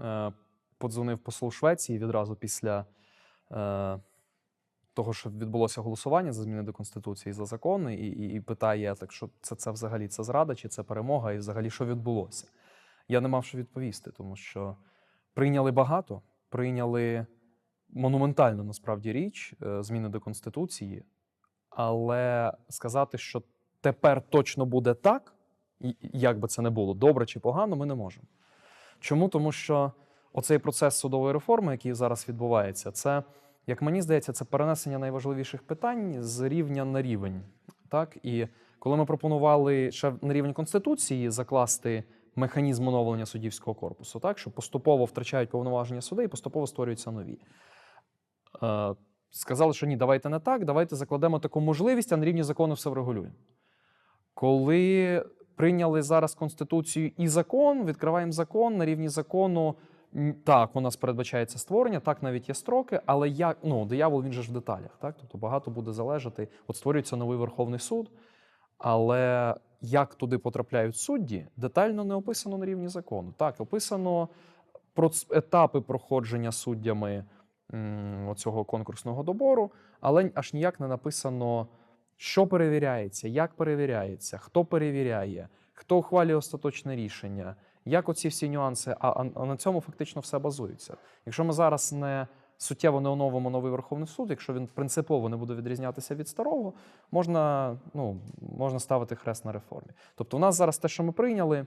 е, подзвонив посол Швеції відразу після е, того, що відбулося голосування за зміни до Конституції за закон, і, і, і питає, так що це, це взагалі це зрада чи це перемога, і взагалі що відбулося. Я не мав що відповісти, тому що прийняли багато, прийняли монументальну насправді річ е, зміни до Конституції, але сказати, що тепер точно буде так, як би це не було, добре чи погано, ми не можемо. Чому? Тому що оцей процес судової реформи, який зараз відбувається, це, як мені здається, це перенесення найважливіших питань з рівня на рівень. Так? І коли ми пропонували ще на рівень Конституції закласти механізм оновлення суддівського корпусу, так, що поступово втрачають повноваження суди і поступово створюються нові. Е, сказали, що ні, давайте не так, давайте закладемо таку можливість, а на рівні закону все врегулюємо. Коли прийняли зараз Конституцію і закон, відкриваємо закон на рівні закону. Так, у нас передбачається створення, так навіть є строки, але як ну, диявол він же ж в деталях. Так? Тобто багато буде залежати. От створюється новий Верховний суд, але як туди потрапляють судді, детально не описано на рівні закону. Так, описано проц- етапи проходження суддями м, оцього конкурсного добору, але аж ніяк не написано, що перевіряється, як перевіряється, хто перевіряє, хто ухвалює остаточне рішення, як оці всі нюанси. А, на цьому фактично все базується. Якщо ми зараз не суттєво не оновимо новий Верховний суд, якщо він принципово не буде відрізнятися від старого, можна, ну, можна ставити хрест на реформі. Тобто, у нас зараз те, що ми прийняли,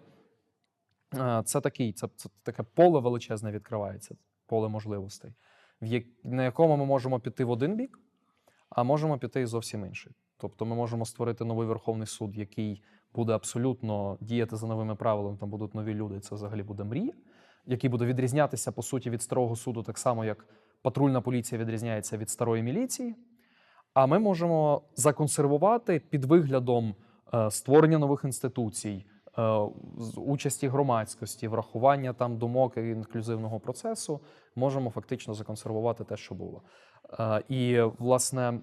е, це такий, це, це таке поле величезне відкривається, поле можливостей, в як, на якому ми можемо піти в один бік, а можемо піти і зовсім інший. Тобто ми можемо створити новий Верховний суд, який буде абсолютно діяти за новими правилами, там будуть нові люди, це взагалі буде мрія, який буде відрізнятися по суті від старого суду, так само як патрульна поліція відрізняється від старої міліції. А ми можемо законсервувати під виглядом е, створення нових інституцій, е, участі громадськості, врахування там думок і інклюзивного процесу, можемо фактично законсервувати те, що було. Е, І, власне,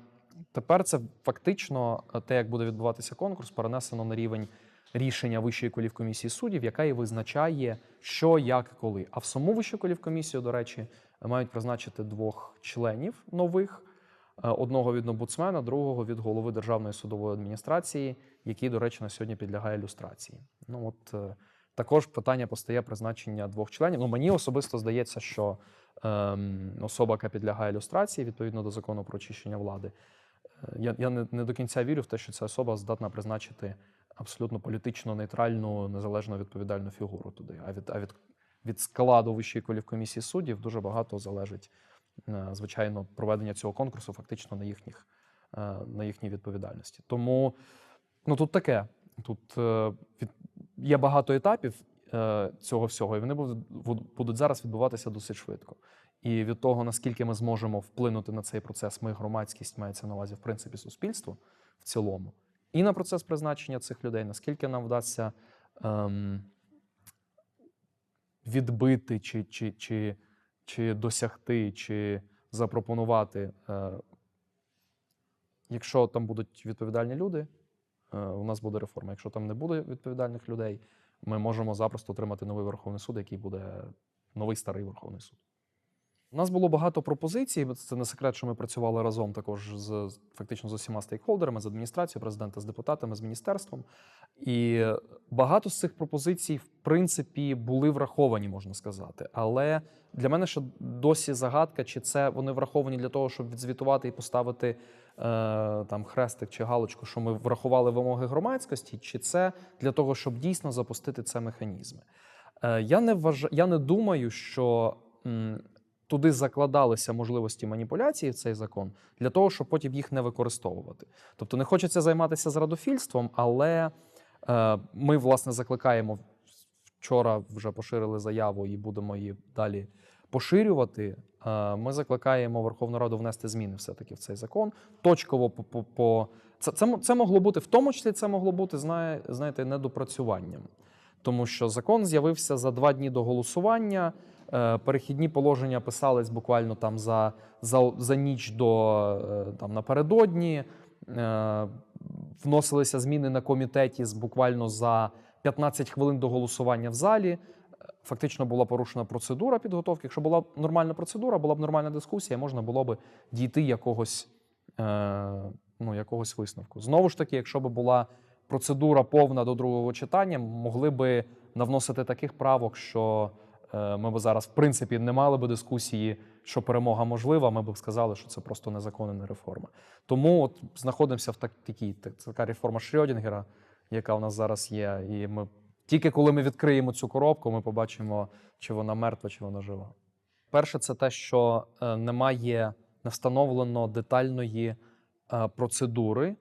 тепер це фактично е, те, як буде відбуватися конкурс, перенесено на рівень рішення Вищої колівкомісії суддів, яка і визначає, що, як, коли. А в саму Вищу колівкомісію, до речі, мають призначити двох членів нових. Е, Одного від омбудсмена, другого від голови Державної судової адміністрації, який, до речі, на сьогодні підлягає люстрації. Ну от е, також питання постає призначення двох членів. Ну мені особисто здається, що ем, особа, яка підлягає люстрації, відповідно до закону про очищення влади, я, я не, не до кінця вірю в те, що ця особа здатна призначити абсолютно політично нейтральну, незалежно відповідальну фігуру туди. А від, а від, від складу Вищої колівкомісії суддів дуже багато залежить е, звичайно, проведення цього конкурсу фактично на їхніх е, на їхній відповідальності. Тому ну тут таке. Тут е, від, є багато етапів е, цього всього, і вони будуть зараз відбуватися досить швидко. І від того, наскільки ми зможемо вплинути на цей процес, ми громадськість мається на увазі, в принципі, суспільство в цілому, і на процес призначення цих людей, наскільки нам вдасться ем, відбити чи, чи, чи, чи досягти, чи запропонувати. Е, якщо там будуть відповідальні люди, е, у нас буде реформа. Якщо там не буде відповідальних людей, ми можемо запросто отримати новий Верховний суд, який буде новий старий Верховний суд. У нас було багато пропозицій. Це не секрет, що ми працювали разом також з фактично з усіма стейкхолдерами, з адміністрацією президента, з депутатами, з міністерством. І багато з цих пропозицій, в принципі, були враховані, можна сказати. Але для мене ще досі загадка, чи це вони враховані для того, щоб відзвітувати і поставити е, там хрестик чи галочку, що ми врахували вимоги громадськості, чи це для того, щоб дійсно запустити це механізми. Е, я не вваж... я не думаю, що туди закладалися можливості маніпуляції в цей закон для того, щоб потім їх не використовувати. Тобто не хочеться займатися зрадофільством, але е, ми, власне, закликаємо вчора вже поширили заяву і будемо її далі поширювати. Е, Ми закликаємо Верховну Раду внести зміни все-таки в цей закон. Точково по, по, по... Це, це, це могло бути, в тому числі це могло бути, знає, знаєте, недопрацюванням. Тому що закон з'явився за два дні до голосування. Е, Перехідні положення писались буквально там за, за, за ніч до е, там напередодні. Е, Вносилися зміни на комітеті з буквально за 15 хвилин до голосування в залі. фактично була порушена процедура підготовки. Якщо була нормальна процедура, була б нормальна дискусія, можна було б дійти якогось, е, ну, якогось висновку. Знову ж таки, якщо б була процедура повна до другого читання, могли би навносити таких правок, що ми б зараз, в принципі, не мали би дискусії, що перемога можлива. Ми б сказали, що це просто незаконна реформа. Тому от знаходимося в так, такій так, така реформа Шрёдінгера, яка у нас зараз є. І ми тільки коли ми відкриємо цю коробку, ми побачимо, чи вона мертва, чи вона жива. Перше, це те, що е, немає не встановлено детальної е, процедури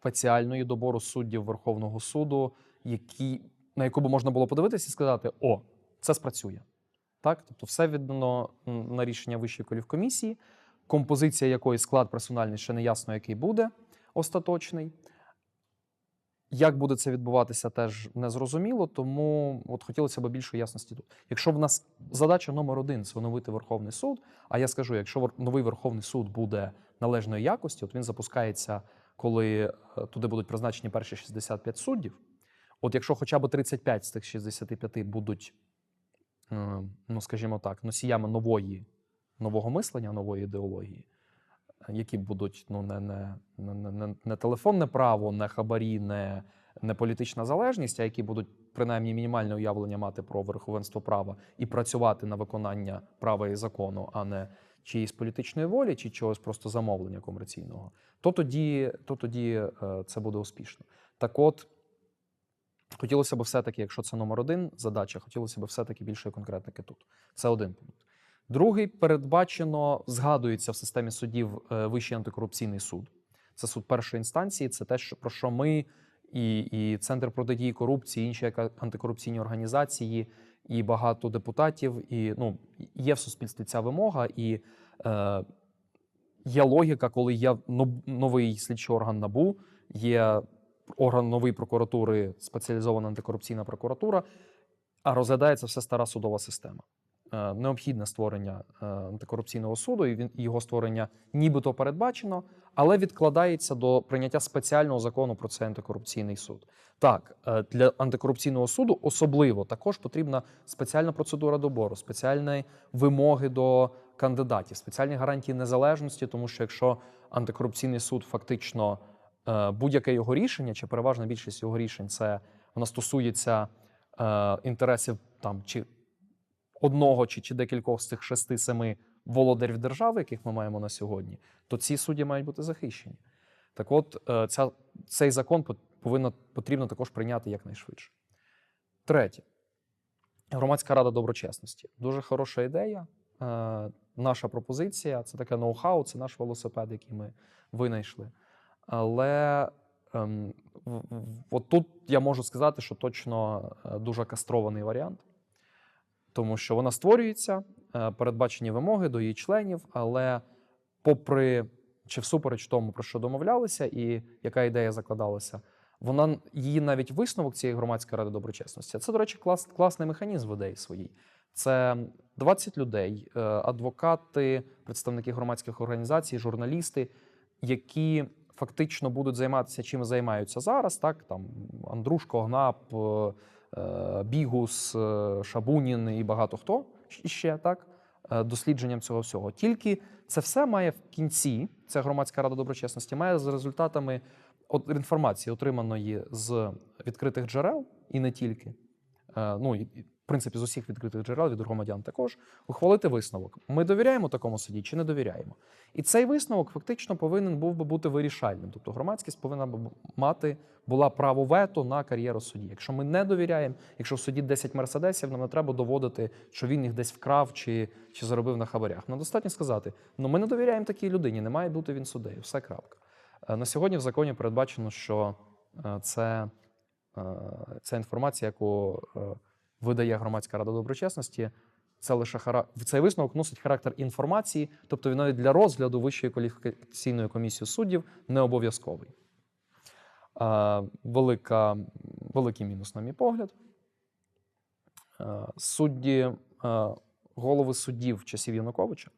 спеціальної добору суддів Верховного суду, які, на яку би можна було подивитися і сказати: о, це спрацює. Так? Тобто, все віддано на рішення Вищої колівкомісії, композиція якої склад персональний ще не ясно, який буде остаточний. Як буде це відбуватися, теж не зрозуміло, тому от хотілося б більше ясності тут. Якщо в нас задача номер один це Верховний суд, а я скажу, якщо новий Верховний суд буде належної якості, от він запускається, коли е, туди будуть призначені перші 65 суддів. От якщо хоча б 35 з тих 65 будуть, ну скажімо так, носіями нової, нового мислення, нової ідеології, які будуть ну, не, не, не, не- не, не телефонне право, не хабарі, не, не політична залежність, а які будуть принаймні мінімальне уявлення мати про верховенство права і працювати на виконання права і закону, а не чиїсь політичної волі чи чогось просто замовлення комерційного, то тоді, то тоді е, це буде успішно. Так от, хотілося б все-таки, якщо це номер один задача, хотілося б все-таки більшої конкретики тут. Це один пункт. Другий передбачено, згадується в системі судів е, Вищий антикорупційний суд. Це суд першої інстанції, це те, що, про що ми і, і Центр протидії корупції, інші антикорупційні організації, і багато депутатів. І ну, є в суспільстві ця вимога, і е, є логіка, коли є новий слідчий орган НАБУ, є орган нової прокуратури, спеціалізована антикорупційна прокуратура, а розглядається все стара судова система. Е, Необхідне створення е, антикорупційного суду, і його створення нібито передбачено, але відкладається до прийняття спеціального закону про цей антикорупційний суд. Так, е, для антикорупційного суду особливо також потрібна спеціальна процедура добору, спеціальні вимоги до кандидатів, спеціальні гарантії незалежності, тому що якщо антикорупційний суд фактично будь-яке його рішення, чи переважна більшість його рішень, це вона стосується е, інтересів там чи одного чи, чи декількох з цих шести-семи володарів держави, яких ми маємо на сьогодні, то ці судді мають бути захищені. Так от, е, ця, цей закон повинно, потрібно також прийняти якнайшвидше. Третє. Громадська рада доброчесності. Дуже хороша ідея. Е, Наша пропозиція це таке ноу-хау, це наш велосипед, який ми винайшли. Але ем, от тут я можу сказати, що точно е, дуже кастрований варіант, тому що вона створюється, е, передбачені вимоги до її членів, але попри чи всупереч тому, про що домовлялися, і яка ідея закладалася, вона її навіть висновок цієї громадської ради доброчесності. Це, до речі, клас, класний механізм в ідеї своїй. Це 20 людей, е, адвокати, представники громадських організацій, журналісти, які фактично будуть займатися чим займаються зараз. Так, там Андрушко, Гнап, е, е, Бігус, е, Шабунін і багато хто іще так, дослідженням цього всього. Тільки це все має в кінці, ця громадська рада доброчесності, має з результатами інформації, отриманої з відкритих джерел, і не тільки. Ну, принципі, з усіх відкритих джерел від громадян також ухвалити висновок. Ми довіряємо такому суді чи не довіряємо? І цей висновок фактично повинен був би бути вирішальним. Тобто громадськість повинна б мати була право вето на кар'єру судді. Якщо ми не довіряємо, якщо в суді 10 мерседесів, нам не треба доводити, що він їх десь вкрав чи, чи заробив на хабарях. Нам достатньо сказати: ну ми не довіряємо такій людині, не має бути він суддею. Все крапка. Е, На сьогодні в законі передбачено, що е, це, е, ця інформація, яку е, видає громадська рада доброчесності, це лише хара... цей висновок носить характер інформації, тобто він навіть для розгляду Вищої кваліфікаційної комісії суддів не обов'язковий. Е, Велика, великий мінус, на мій погляд. Е, Судді, е, голови суддів часів Януковича.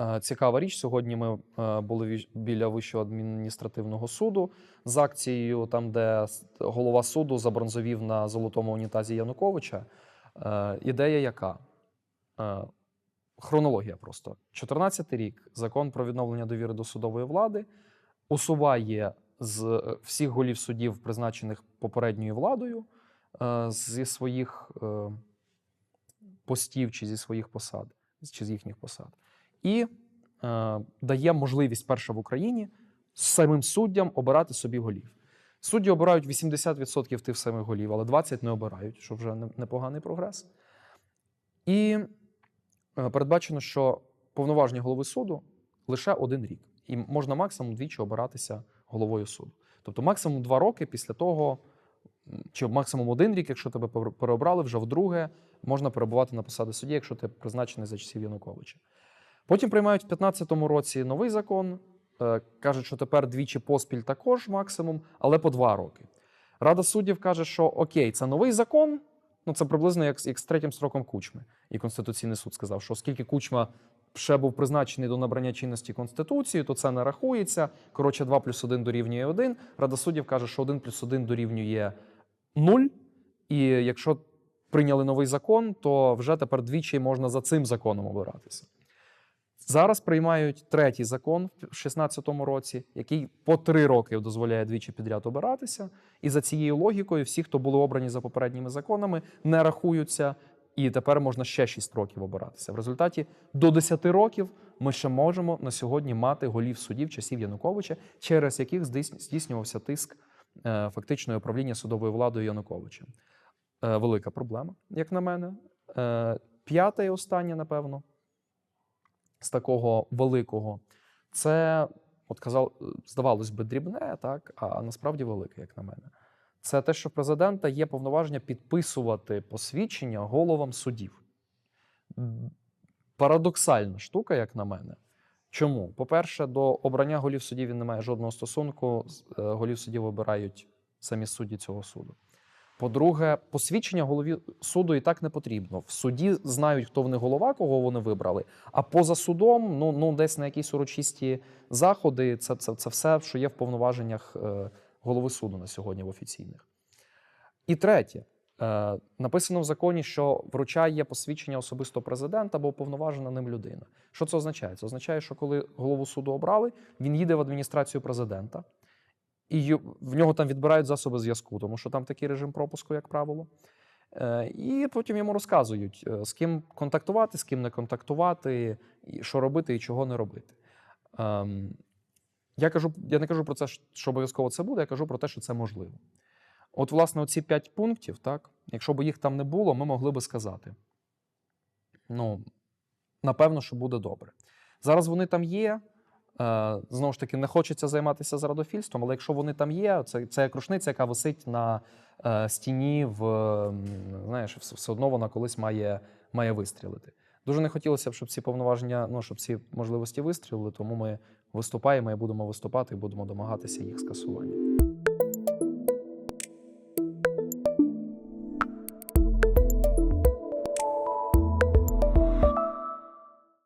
Е, Цікава річ. Сьогодні ми е, були біля Вищого адміністративного суду з акцією, там, де голова суду забронзовів на золотому унітазі Януковича. Е, ідея яка? Хронологія просто. 14 рік закон про відновлення довіри до судової влади усуває з всіх голів судів, призначених попередньою владою, зі своїх постів чи зі своїх посад, чи з їхніх посад. І е, дає можливість перша в Україні самим суддям обирати собі голів. Судді обирають 80% тих самих голів, але 20 не обирають, що вже непоганий прогрес. І е, передбачено, що повноважні голови суду лише один рік. І можна максимум двічі обиратися головою суду. Тобто максимум два роки після того, чи максимум один рік, якщо тебе переобрали, вже вдруге можна перебувати на посаді судді, якщо ти призначений за часів Януковича. Потім приймають в 2015 році новий закон. е, Кажуть, що тепер двічі поспіль також максимум, але по два роки. Рада суддів каже, що окей, це новий закон. Ну, це приблизно як, як з третім строком кучми. І Конституційний суд сказав, що оскільки кучма ще був призначений до набрання чинності Конституції, то це не рахується. Коротше, 2 плюс 1 дорівнює 1. Рада суддів каже, що 1 плюс 1 дорівнює 0. І якщо прийняли новий закон, то вже тепер двічі можна за цим законом обиратися. Зараз приймають третій закон в 2016 році, який по три роки дозволяє двічі підряд обиратися. І за цією логікою, всі, хто були обрані за попередніми законами, не рахуються, і тепер можна ще 6 років обиратися. В результаті до 10 років ми ще можемо на сьогодні мати голів судів часів Януковича, через яких здійс- здійснювався тиск е, фактичної управління судовою владою Януковича. Е, Велика проблема, як на мене. Е, П'яте і останнє, напевно, з такого великого, це, от казав, здавалось би, дрібне, так, а насправді велике, як на мене. Це те, що в президента є повноваження підписувати посвідчення головам судів. Парадоксальна штука, як на мене. Чому? По-перше, до обрання голів судів він не має жодного стосунку. Е, Голів судів обирають самі судді цього суду. По-друге, посвідчення голові суду і так не потрібно. В суді знають, хто вони голова, кого вони вибрали. А поза судом, ну, ну десь на якісь урочисті заходи, це, це, це все, що є в повноваженнях е, голови суду на сьогодні в офіційних. І третє, е, написано в законі, що вручає посвідчення особисто президент або уповноважена ним людина. Що це означає? Це означає, що коли голову суду обрали, він їде в адміністрацію президента, і в нього там відбирають засоби зв'язку, тому що там такий режим пропуску, як правило. Е, І потім йому розказують, е, з ким контактувати, з ким не контактувати, що робити і чого не робити. Ем, Я, кажу, я не кажу про це, що обов'язково це буде, я кажу про те, що це можливо. От, власне, оці п'ять пунктів, так, якщо б їх там не було, ми могли би сказати: ну, напевно, що буде добре. Зараз вони там є. Е, Знову ж таки, не хочеться займатися зрадофільством, але якщо вони там є, це, це як рушниця, яка висить на е, стіні, в, знаєш, все, одно вона колись має, має вистрілити. Дуже не хотілося б, щоб ці повноваження, ну щоб ці можливості вистрілили, тому ми виступаємо і будемо виступати, і будемо домагатися їх скасування.